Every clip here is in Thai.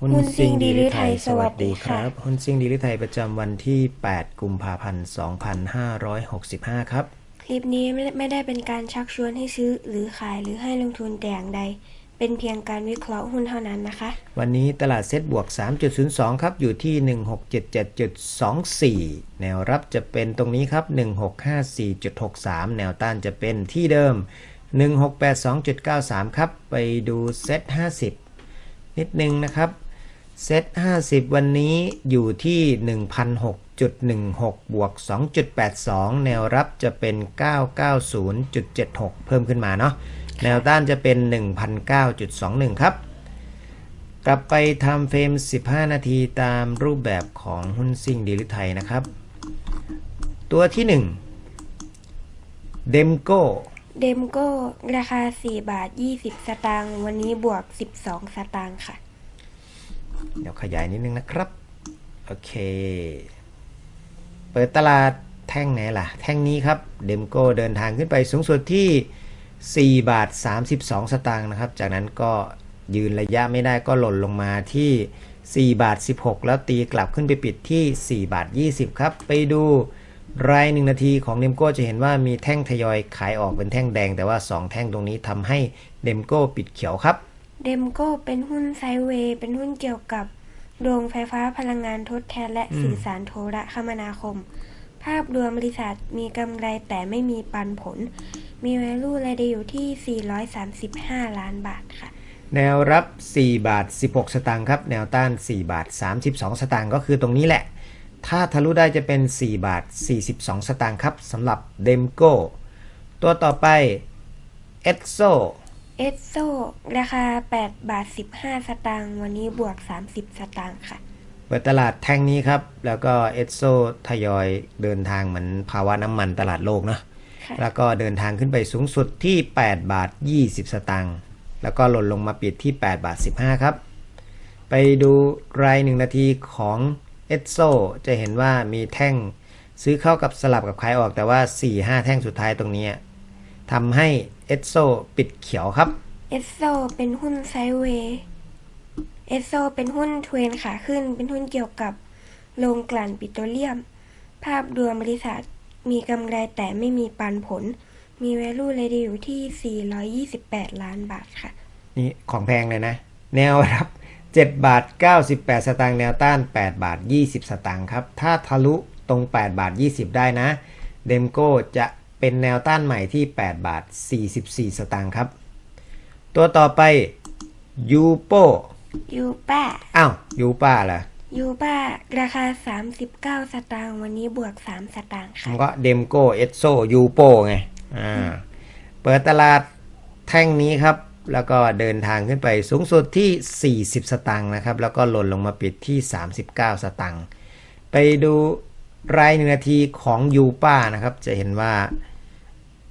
หุ้นหุ้นซิ่ซิ่งงดีดีหหรืรืออไทไทยยสวัสดีสวัสดีครัค่ะบหุ้นซิ่งดีหรือไทยประจำวันที่ 8 กุมภาพันธ์ 2565 ครับ คลิปนี้ไม่ได้ไม่ได้เป็นการชักชวนให้ซื้อหรือขายหรือให้ลงทุนแต่อย่างใด เป็นเพียงการวิเคราะห์หุ้นเท่านั้นนะคะ วันนี้ตลาดเซ็ตบวก 3.02 ครับ อยู่ที่ 1677.24 แนวรับจะเป็นตรงนี้ครับ 1654.63 แนวต้านจะเป็นที่เดิม 1682.93 ครับ ไปดูเซ็ต50 นิดนึงนะครับ เซ็ต50 วันนี้อยู่ที่ 1,006.16 บวก 2.82 แนวรับจะเป็น 990.76 เพิ่มขึ้นมาเนาะ แนวต้านจะเป็น 1,009.21 ครับ กลับไปทำเฟรม 15 นาทีตามรูปแบบของหุ้นซิ่งดีลิไทยนะครับ ตัวที่ 1 เดมโกเดมโก้ราคา 4 บาท 20 สตางค์ วันนี้บวก 12 สตางค์ค่ะ เดี๋ยวขยายนิดนึงนะครับ โอเค เปิดตลาดแท่งไหนล่ะ แท่งนี้ครับ เดมโก้เดินทางขึ้นไปสูงสุดที่ 4 บาท 32 สตางค์นะครับ จากนั้นก็ยืนระยะไม่ได้ก็หล่นลงมาที่ 4 บาท 16 แล้วตีกลับขึ้นไปปิดที่ 4 บาท 20 ครับ ไปดูรายหนึ่งนาทีของเดมโก้จะเห็นว่ามีแท่งทยอยขายออกเป็นแท่งแดง แต่ว่า 2 แท่งตรงนี้ทำให้เดมโก้ปิดเขียวครับ เดมโก้เป็นหุ้นไซเวย์เป็นหุ้นเกี่ยวกับโรงไฟฟ้าพลังงานทดแทนและสื่อสารโทรคมนาคม ภาพรวมบริษัทมีกำไรแต่ไม่มีปันผล มี value รายได้อยู่ที่ 435 ล้านบาทค่ะ แนวรับ 4 บาท 16 สตางค์ครับ แนวต้าน 4 บาท 32 สตางค์ก็คือตรงนี้แหละ ถ้าทะลุได้จะเป็น 4 บาท 42 สตางค์ครับสำหรับเดมโกตัวต่อไปเอสโซ เอสโซราคา 8 บาท 15 สตางค์วันนี้บวก 30 สตางค์ค่ะ เปิดตลาดแท่งนี้ครับ แล้วก็เอสโซทยอยเดินทางเหมือนภาวะน้ำมันตลาดโลกเนาะค่ะแล้วก็เดินทางขึ้นไปสูงสุดที่ 8 บาท 20 สตางค์แล้วก็หล่นลงมาปิดที่ 8 บาท 15 ครับ ไปดูรายหนึ่งนาทีของเอสโซจะเห็นว่ามีแท่งซื้อเข้ากับสลับกับขายออกแต่ว่า 4-5 แท่งสุดท้ายตรงนี้ทำให้ เอสโซปิดเขียวครับ เอสโซเป็นหุ้นไซด์เวย์เอสโซเป็นหุ้นเทรนขาขึ้น เป็นหุ้นเกี่ยวกับโรงกลั่นปิโตรเลียม ภาพรวมบริษัทมีกำไรแต่ไม่มีปันผล มี value รายได้อยู่ที่ 428 ล้านบาทค่ะ นี่ของแพงเลยนะ แนวรับ 7 บาท 98 สตางค์แนวต้าน 8 บาท 20 สตางค์ครับ ถ้าทะลุตรง 8 บาท 20 ได้นะ เดมโก้จะ เป็นแนวต้านใหม่ที่ 8 บาท 44 สตางค์ครับ ตัวต่อไปยูโปยูป้า อ้าวยูป้าเหรอยูป้า ราคา 39 สตางค์วันนี้บวก 3 สตางค์มัค่ะนก็เดมโก้เอสโซยูโปไง อ่า เปิดตลาดแท่งนี้ครับ แล้วก็เดินทางขึ้นไปสูงสุดที่ 40 สตางค์นะครับ แล้วก็หล่นลงมาปิดที่ 39 สตางค์ไปดูรายหนึ่งนาทีของยูป้านะครับ จะเห็นว่า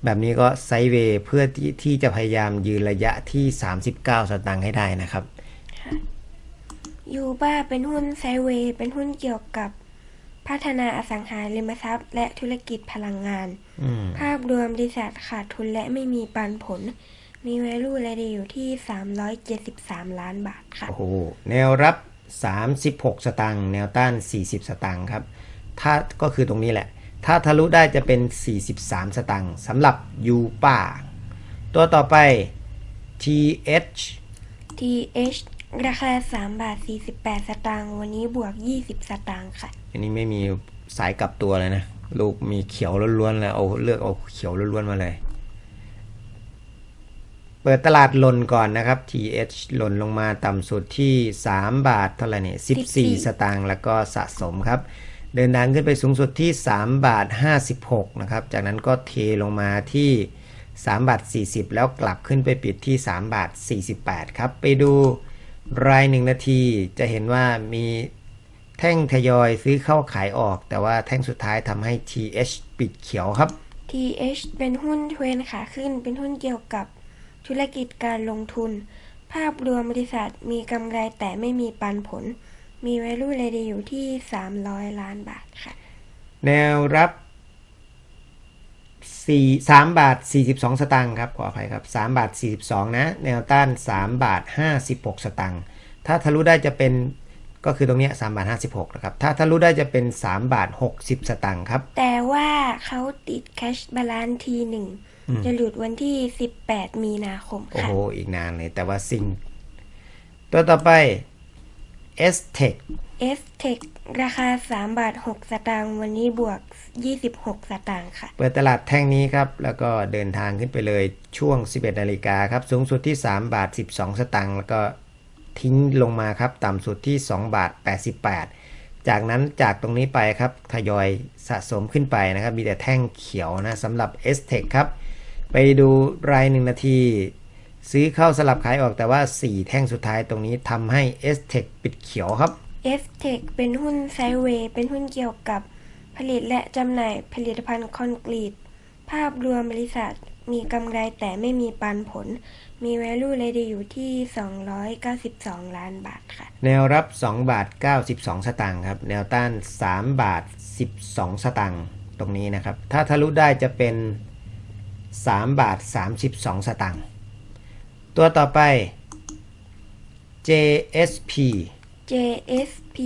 แบบนี้ก็ไซด์เวย์เพื่อที่ที่จะพยายามยืนระยะที่ 39 สตางค์ให้ได้นะครับยูบ้าเป็นหุ้นไซด์เวย์เป็นหุ้นเกี่ยวกับพัฒนาอสังหาริมทรัพย์ และธุรกิจพลังงานอืมภาพรวมบริษัทขาดทุนและไม่มีปันผล มี value รายได้อยู่ที่ 373 ล้านบาทค่ะ โอ้โห แนวรับ 36 สตางค์ แนวต้าน 40 สตางค์ครับ ถ้าก็คือตรงนี้แหละ ถ้าทะลุได้จะเป็น 43 สตางค์สำหรับยูป้าตัวต่อไป TH TH ราคา 3 บาท 48 สตางค์วันนี้บวก 20 สตางค์ค่ะ อันนี้ไม่มีสายกลับตัวเลยนะ ลูกมีเขียวล้วนๆเลยเอาเลือกเอาเขียวล้วนๆมาเลย เปิดตลาดหล่นก่อนนะครับ TH หล่นลงมาต่ำสุดที่ 3 บาทเท่าไหร่เนี่ย14 14สตางค์แล้วก็สะสมครับ เดินทางขึ้นไปสูงสุดที่ 3 บาท 56 นะครับ จากนั้นก็เทลงมาที่ 3 บาท 40 แล้วกลับขึ้นไปปิดที่ 3 บาท 48 ครับ ไปดูรายหนึ่งนาทีจะเห็นว่ามีแท่งทยอยซื้อเข้าขายออก แต่ว่าแท่งสุดท้ายทำให้ TH ปิดเขียวครับ TH เป็นหุ้นเทรนขาขึ้น เป็นหุ้นเกี่ยวกับธุรกิจการลงทุน ภาพรวมบริษัทมีกำไรแต่ไม่มีปันผล มี value รายได้อยู่ที่ 300 ล้านบาทค่ะ แนวรับ4 3บาท 42 สตางค์ครับ ขออภัยครับ 3 บาท 42 นะ แนวต้าน 3 บาท 56 สตางค์ ถ้าทะลุได้จะเป็นก็คือตรงเนี้ย3บาท 56 นะครับ ถ้าทะลุได้จะเป็น 3 บาท 60 สตางค์ครับ แต่ว่าเขาติดแคชบาลานทีหนึ่งอืมจะหลุดวันที่ 18 มีนาคมโอ้ค่ะโห อีกนานเลย แต่ว่าซิงตัวต่อไป s t e c s t e c h ราคา 3 บาท 6 สตางค์วันนี้บวก 26 สตางค์ค่ะ เปิดตลาดแท่งนี้ครับ แล้วก็เดินทางขึ้นไปเลยช่วง 11 นาฬิกาครับ สูงสุดที่ 3 บาท 12 สตางค์แล้วก็ทิ้งลงมาครับ ต่ำสุดที่ 2 บาท 88 จากนั้นจากตรงนี้ไปครับทยอยสะสมขึ้นไปนะครับ มีแต่แท่งเขียวนะสำหรับ s t e c h ครับ ไปดูรายหนึ่งนาที ซื้อเข้าสลับขายออกแต่ว่า 4 แท่งสุดท้ายตรงนี้ทำให้ s t e c h ปิดเขียวครับ s t e c h เป็นหุ้นไซด์เวย์เป็นหุ้นเกี่ยวกับผลิตและจำหน่ายผลิตภัณฑ์คอนกรีต ภาพรวมบริษัทมีกำไรแต่ไม่มีปันผล มี value เลยดีอยู่ที่ 292 ล้านบาทค่ะ แนวรับ 2 บาท 92 สตางค์ครับ แนวต้าน 3 บาท 12 สตางค์ตรงนี้นะครับ ถ้าทะลุได้จะเป็น 3 บาท 32 สตางค์ ตัวต่อไป JSP JSP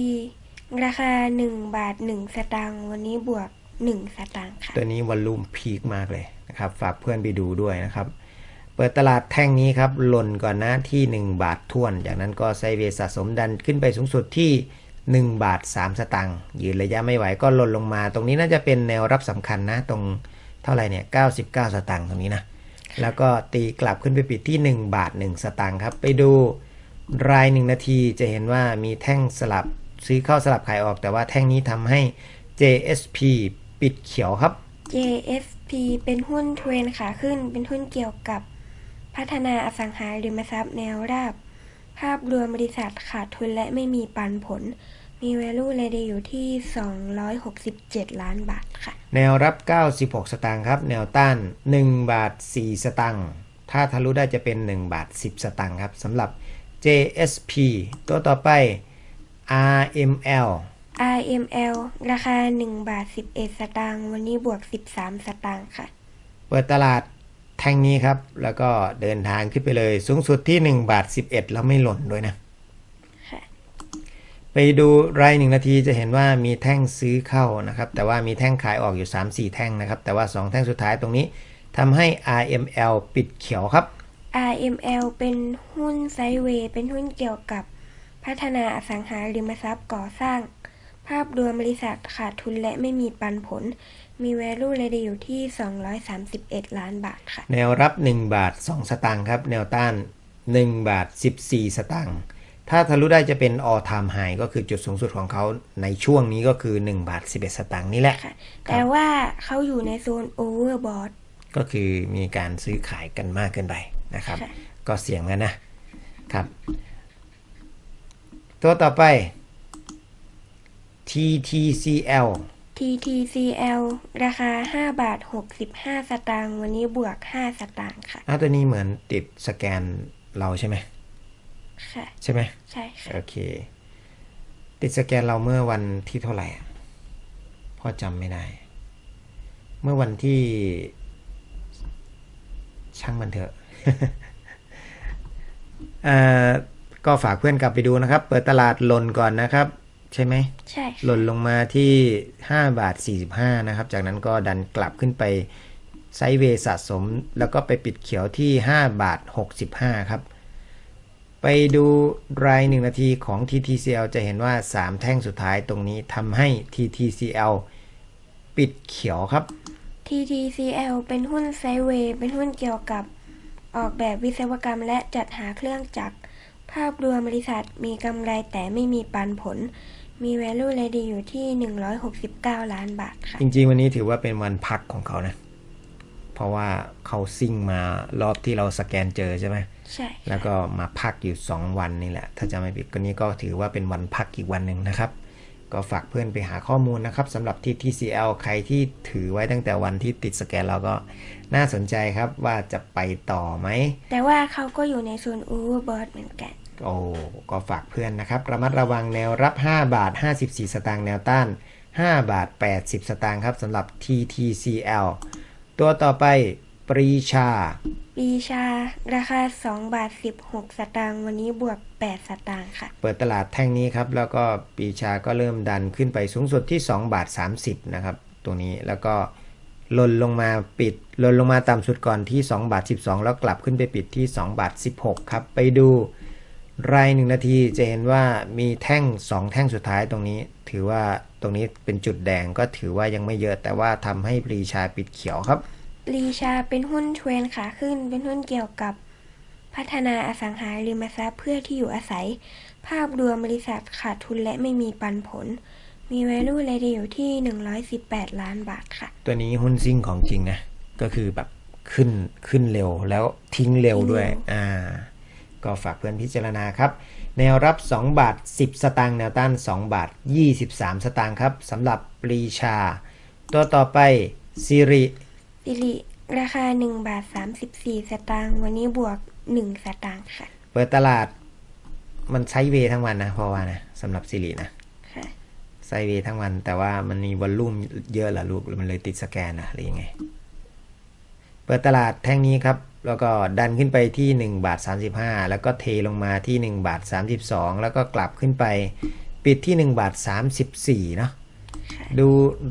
ราคา 1 บาท 1 สตางค์วันนี้บวก 1 สตางค์ค่ะ ตัวนี้วอลลุ่มพีคมากเลยนะครับ ฝากเพื่อนไปดูด้วยนะครับ เปิดตลาดแท่งนี้ครับหล่นก่อนหน้าที่ 1 บาททวน จากนั้นก็ไซด์เวย์สะสมดันขึ้นไปสูงสุดที่ 1 บาท 3 สตางค์ยืนระยะไม่ไหวก็หล่นลงมา ตรงนี้น่าจะเป็นแนวรับสำคัญนะ ตรงเท่าไหร่เนี่ย 99 สตางค์ตรงนี้นะ แล้วก็ตีกลับขึ้นไปปิดที่ 1 บาท 1 สตางค์ครับ ไปดูราย 1 นาทีจะเห็นว่ามีแท่งสลับซื้อเข้าสลับขายออก แต่ว่าแท่งนี้ทำให้ JSP ปิดเขียวครับ JSP เป็นหุ้นเทรนขาขึ้น เป็นหุ้นเกี่ยวกับพัฒนาอสังหาริมทรัพย์แนวราบ ภาพรวมบริษัทขาดทุนและไม่มีปันผล มี value เลยดีอยู่ที่ 267 ล้านบาทค่ะ แนวรับ 96 สตางค์ครับ แนวต้าน 1 บาท 4 สตางค์ ถ้าทะลุได้จะเป็น 1 บาท 10 สตางค์ครับสำหรับ JSP ตัวต่อไป RML RML ราคา 1 บาท 11 สตางค์ วันนี้บวก 13 สตางค์ค่ะ เปิดตลาดแท่งนี้ครับ แล้วก็เดินทางขึ้นไปเลย สูงสุดที่ 1 บาท 11 แล้วไม่หล่นด้วยนะค่ะ ไปดูรายหนึ่งนาทีจะเห็นว่ามีแท่งซื้อเข้านะครับ แต่ว่ามีแท่งขายออกอยู่ 3-4 แท่งนะครับ แต่ว่า 2 แท่งสุดท้ายตรงนี้ทำให้ RML ปิดเขียวครับ RML เป็นหุ้นไซด์เวย์เป็นหุ้นเกี่ยวกับพัฒนาอสังหาริมทรัพย์ก่อสร้าง ภาพรวมบริษัทขาดทุนและไม่มีปันผล มี value เลยดีอยู่ที่ 231 ล้านบาทค่ะ แนวรับ 1 บาท 2 สตางค์ครับ แนวต้าน 1 บาท 14 สตางค์ ถ้าทะลุได้จะเป็น all time high ก็คือจุดสูงสุดของเขาในช่วงนี้ก็คือ1บาท11 สตางค์นี่แหละค่ะแต่ว่าเขาอยู่ในโซน overbought ก็คือมีการซื้อขายกันมากเกินไปนะครับค่ะก็เสี่ยงกันนะครับ ตัวต่อไป TTCL TTCL ราคา 5 บาท 65 สตางค์วันนี้บวก 5 สตางค์ค่ะอ้าวตัวนี้เหมือนติดสแกนเราใช่ไหม ค่ะ ใช่ไหมใช่ค่ะโอเค ติดสแกนเราเมื่อวันที่เท่าไหร่อะพ่อจำไม่ได้ เมื่อวันที่ ช่างมันเถอะอ่าก็ฝากเพื่อนกลับไปดูนะครับ เปิดตลาดหล่นก่อนนะครับ ใช่ไหมใช่หค่ะล่นลงมาที่5บาท45นะครับ จากนั้นก็ดันกลับขึ้นไปไซด์เวย์สะสม แล้วก็ไปปิดเขียวที่5บาท65ครับ ไปดูราย1นาทีของ TTCL จะเห็นว่า 3 แท่งสุดท้ายตรงนี้ทำให้ TTCL ปิดเขียวครับ TTCL เป็นหุ้นไซด์เวย์เป็นหุ้นเกี่ยวกับออกแบบวิศวกรรมและจัดหาเครื่องจักร ภาพรวมบริษัทมีกำไรแต่ไม่มีปันผล มี value เลยดีอยู่ที่ 169 ล้านบาทค่ะ จริงๆ วันนี้ถือว่าเป็นวันพักของเขานะ เพราะว่าเขาซิ่งมารอบที่เราสแกนเจอใช่ไหมใช่ แล้วก็มาพักอยู่ 2 วันนี่แหละ ถ้าจะไม่ผิดก็นี้ก็ถือว่าเป็นวันพักอีกวันหนึ่งนะครับ ก็ฝากเพื่อนไปหาข้อมูลนะครับสำหรับที่ TCL ใครที่ถือไว้ตั้งแต่วันที่ติดสแกนเราก็น่าสนใจครับว่าจะไปต่อไหม แต่ว่าเขาก็อยู่ในโซน overbought เหมือนกัน โอ้ก็ฝากเพื่อนนะครับ ระมัดระวังแนวรับ 5 บาท 54 สตางค์แนวต้าน 5 บาท 80 สตางค์ครับสำหรับ TTCL ตัวต่อไป ปรีชา ปรีชา ราคา2บาท16สตางค์วันนี้บวก8สตางค์ค่ะ เปิดตลาดแท่งนี้ครับ แล้วก็ปรีชาก็เริ่มดันขึ้นไปสูงสุดที่2บาท30นะครับ ตรงนี้แล้วก็หล่นลงมาปิดหล่นลงมาต่ำสุดก่อนที่2บาท12 แล้วกลับขึ้นไปปิดที่2บาท16 ครับ ไปดู รายหนึ่งนาทีจะเห็นว่ามีแท่ง2แท่งสุดท้ายตรงนี้ ถือว่าตรงนี้เป็นจุดแดงก็ถือว่ายังไม่เยอะแต่ว่าทำให้ปรีชาปิดเขียวครับ ปรีชาเป็นหุ้นเทรนขาขึ้น เป็นหุ้นเกี่ยวกับ พัฒนาอสังหาริมทรัพย์เพื่อที่อยู่อาศัย ภาพรวมบริษัทขาดทุนและไม่มีปันผล มี value เลยอยู่ที่ 118 ล้านบาทค่ะ ตัวนี้หุ้นซิ่งของจริงนะก็คือแบบขึ้นขึ้นเร็วแล้วทิ้งเร็วด้วยทิ้งเร็วอ่า ก็ฝากเพื่อนพิจารณาครับ แนวรับ 2 บาท 10 สตางค์แนวต้าน 2 บาท 23 สตางค์ครับสำหรับปรีชา ตัวต่อไปซิริสิริราคา 1 บาท 34 สตางค์วันนี้บวก 1 สตางค์ค่ะ เปิดตลาดมันไซด์เวย์ทั้งวันนะเพราะว่านะสำหรับซิรินะค่ะไซด์เวย์ทั้งวัน แต่ว่ามันมีวอลลุ่มเยอะเหรอลูกมันเลยติดสแกนนะหรือยังไง เปิดตลาดแท่งนี้ครับ แล้วก็ดันขึ้นไปที่ 1 บาท 35 แล้วก็เทลงมาที่ 1 บาท 32 แล้วก็กลับขึ้นไป ปิดที่ 1 บาท 34 เนาะดู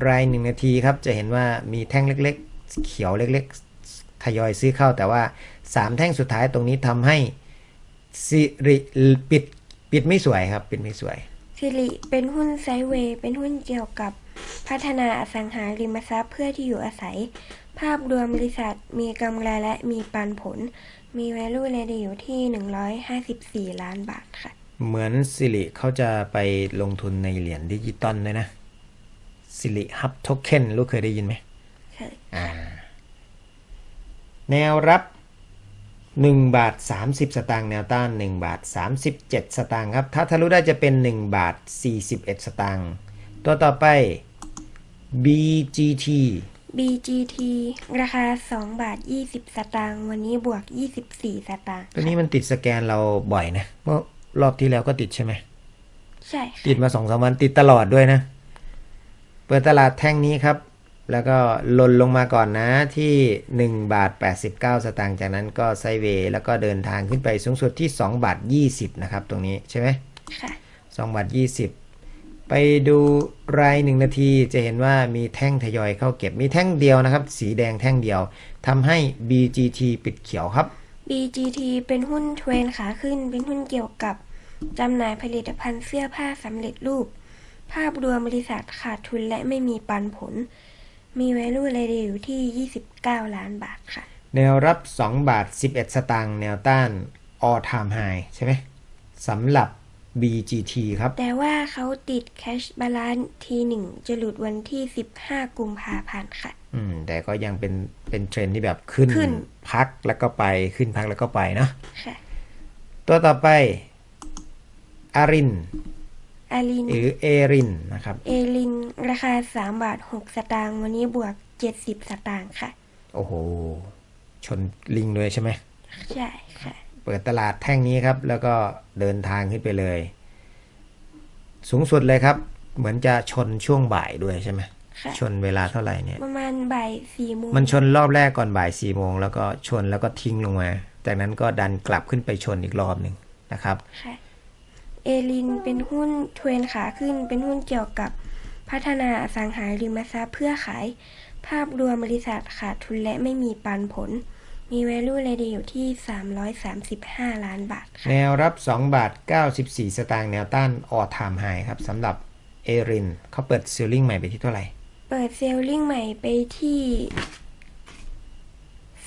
รายหนึ่งนาทีครับ จะเห็นว่ามีแท่งเล็กๆ เขียวเล็กๆ ทยอยซื้อเข้าแต่ว่า 3 แท่งสุดท้ายตรงนี้ทำให้สิริปิดปิดไม่สวยครับ ปิดไม่สวยสิริเป็นหุ้นไซด์เวย์เป็นหุ้นเกี่ยวกับพัฒนาอสังหาริมทรัพย์เพื่อที่อยู่อาศัย ภาพรวมบริษัทมีกำไรและมีปันผล มี value เลยอยู่ที่ 154 ล้านบาทค่ะ เหมือนสิริเขาจะไปลงทุนในเหรียญดิจิตอลด้วยนะสิริฮับโทเค็นลูกเคยได้ยินไหมเคยอ่าแนวรับ1บาท30 สตางค์แนวต้าน1บาท37 สตางค์ครับ ถ้าทะลุได้จะเป็น1บาท41 สตางค์ตัวต่อไป BGT BGT ราคา 2 บาท 20 สตางค์วันนี้บวก 24 สตางค์ตัวนี้มันติดสแกนเราบ่อยนะเมื่อรอบที่แล้วก็ติดใช่ไหม ใช่ค่ะติดมาสองสามวันติดตลอดด้วยนะ เปิดตลาดแท่งนี้ครับ แล้วก็หล่นลงมาก่อนนะที่ 1 บาท 89 สตางค์จากนั้นก็ไซด์เวย์แล้วก็เดินทางขึ้นไปสูงสุดที่ 2 บาท 20 นะครับ ตรงนี้ใช่ไหมค่ะ2บาท 20 ไปดูรายหนึ่งนาทีจะเห็นว่ามีแท่งทยอยเข้าเก็บมีแท่งเดียวนะครับ สีแดงแท่งเดียวทำให้ BGT ปิดเขียวครับ BGT เป็นหุ้นเทรนขาขึ้น เป็นหุ้นเกี่ยวกับจำหน่ายผลิตภัณฑ์เสื้อผ้าสำเร็จรูป ภาพรวมบริษัทขาดทุนและไม่มีปันผล มี value เลยอยู่ที่ 29 ล้านบาทค่ะ แนวรับ 2 บาท 11 สตางค์แนวต้าน all time high ใช่ไหมสำหรับ BGT ครับ แต่ว่าเขาติด cash balance ทีหนึ่งจะหลุดวันที่ 15 กุมภาพันธ์ค่ะ อืม แต่ก็ยังเป็นเป็นเทรนด์ที่แบบขึ้นขึ้นพักแล้วก็ไปขึ้นพักแล้วก็ไปเนาะค่ะตัวต่อไปอารินอาลินหรือเอรินนะครับ เอลิน ราคา 3 บาท 6 สตางค์วันนี้บวก 70 สตางค์ค่ะ โอ้โห ชนลิงด้วยใช่ไหมใช่ค่ะ เปิดตลาดแท่งนี้ครับ แล้วก็เดินทางขึ้นไปเลย สูงสุดเลยครับ เหมือนจะชนช่วงบ่ายด้วยใช่ไหมค่ะชนเวลาเท่าไหร่เนี่ย ประมาณบ่ายสี่โมงมันชนรอบแรกก่อนบ่ายสี่โมงแล้วก็ชนแล้วก็ทิ้งลงมา จากนั้นก็ดันกลับขึ้นไปชนอีกรอบหนึ่งนะครับค่ะเอลินเป็นหุ้นเทรนขาขึ้นเป็นหุ้นเกี่ยวกับพัฒนาอสังหาริมทรัพย์เพื่อขาย ภาพรวมบริษัทขาดทุนและไม่มีปันผล มี value เลยอยู่ที่ 335 ล้านบาทค่ะแนวรับ 2 บาท 94 สตางค์แนวต้านออทามไฮครับสำหรับเอรินเขาเปิดซีลลิงใหม่ไปที่เท่าไหร่ เปิดเซลลิงใหม่ไปที่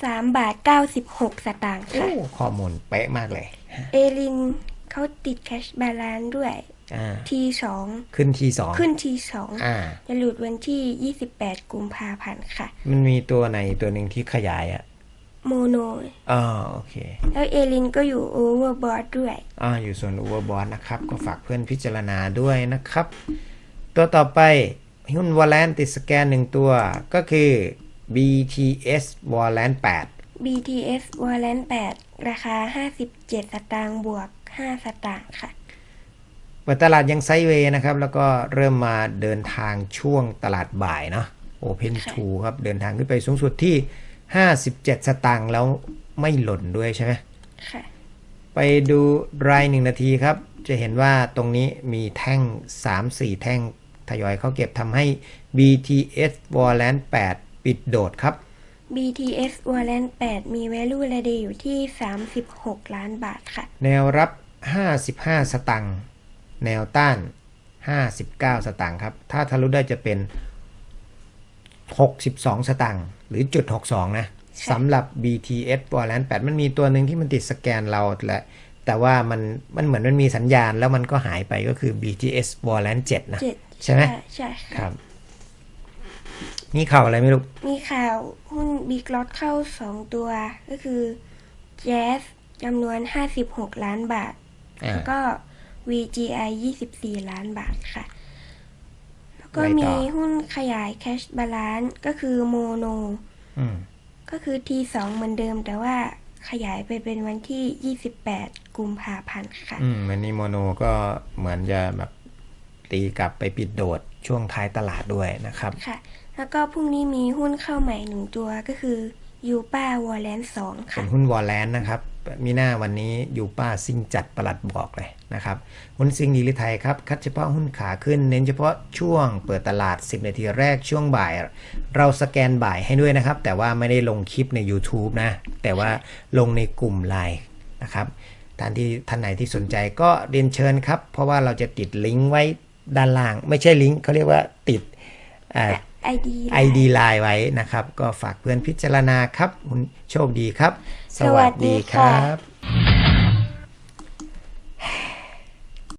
3บาท96 สตางค์ค่ะ ข้อมูลเป๊ะมากเลย เอลินเขาติด cash balance ด้วยอ่า T2 ขึ้นที่สองขึ้น T2 อ่าจะหลุดวันที่ 28 กุมภาพันธ์ค่ะ มันมีตัวไหนตัวหนึ่งที่ขยายอะ โมโนอ๋อโอเค แล้วเอลินก็อยู่โอเวอร์บอทด้วยอ่าอยู่ส่วน Overbought นะครับ ก็ฝากเพื่อนพิจารณาด้วยนะครับ ตัวต่อไปหุ้นวอลเลนติดสแกนหนึ่งตัวก็คือ BTS w a l l a n 8 BTS w a l l a n 8ราคา 57 สตางค์บวก 5 สตางค์ค่ะเปิดตลาดยังไซด์เวย์นะครับ แล้วก็เริ่มมาเดินทางช่วงตลาดบ่ายเนาะ Open ค่ะ to ครับ เดินทางขึ้นไปสูงสุดที่ 57สตางค์แล้วไม่หล่นด้วยใช่ไหมค่ะ ไปดูรายหนึ่งนาทีครับ จะเห็นว่าตรงนี้มีแท่ง3-4แท่งทยอยเข้าเก็บทำให้ BTS Warland 8 ปิดโดดครับ BTS Warland 8 มี value r eady อยู่ที่ 36 ล้านบาทค่ะ แนวรับ 55 สตังค์ แนวต้าน 59 สตังค์ครับ ถ้าทะลุได้จะเป็น 62 สตังค์ หรือจุด 62 นะสำหรับ BTS Warland 8มันมีตัวหนึ่งที่มันติดสแกนเราแหละแต่ว่ามันมันเหมือนมันมีสัญญาณแล้วมันก็หายไปก็คือ BTS Warland 7 นะ7ใช่ไหมใช่คค่ะรับ มีข่าวอะไรไม่รู้ มีข่าวหุ้น Big Lot เข้า2ตัว ก็คือ Jazz จำนวน56ล้านบาทอ่าแล้วก็ VGI 24ล้านบาทค่ะแล้ว ก็ไปต่อมีหุ้นขยาย Cash Balance ก็คือ Mono อืมก็คือ T2 เหมือนเดิม แต่ว่าขยายไปเป็นวันที่ 28 กุมภาพันธ์ค่ะ อืมมันนี่โมโนก็เหมือนจะแบบตีกลับไปปิดโดดช่วงท้ายตลาดด้วยนะครับ ค่ะ แล้วก็พรุ่งนี้มีหุ้นเข้าใหม่หนึ่งตัวก็คือยูป้าวอลเลนสองเป็ค่ะนหุ้นวอลแลนด์นะครับ มีหน้าวันนี้อยู่ป้าซิงจัดประหลัดบอกเลยนะครับหุ้นซิงดีลิไทยครับ คัดเฉพาะหุ้นขาขึ้น เน้นเฉพาะช่วงเปิดตลาด 10 นาทีแรกช่วงบ่าย เราสแกนบ่ายให้ด้วยนะครับ แต่ว่าไม่ได้ลงคลิปใน YouTube นะ แต่ว่าลงในกลุ่มไลน์นะครับท่านที่ท่านไหนที่สนใจก็เรียนเชิญครับ เพราะว่าเราจะติดลิงก์ไว้ด้านล่าง ไม่ใช่ลิงก์เขาเรียกว่าติดอ่า ID ID ไลน์ไว้นะครับ ก็ฝากเพื่อนพิจารณาครับ คุณโชคดีครับ สวัสดีค่ะรับ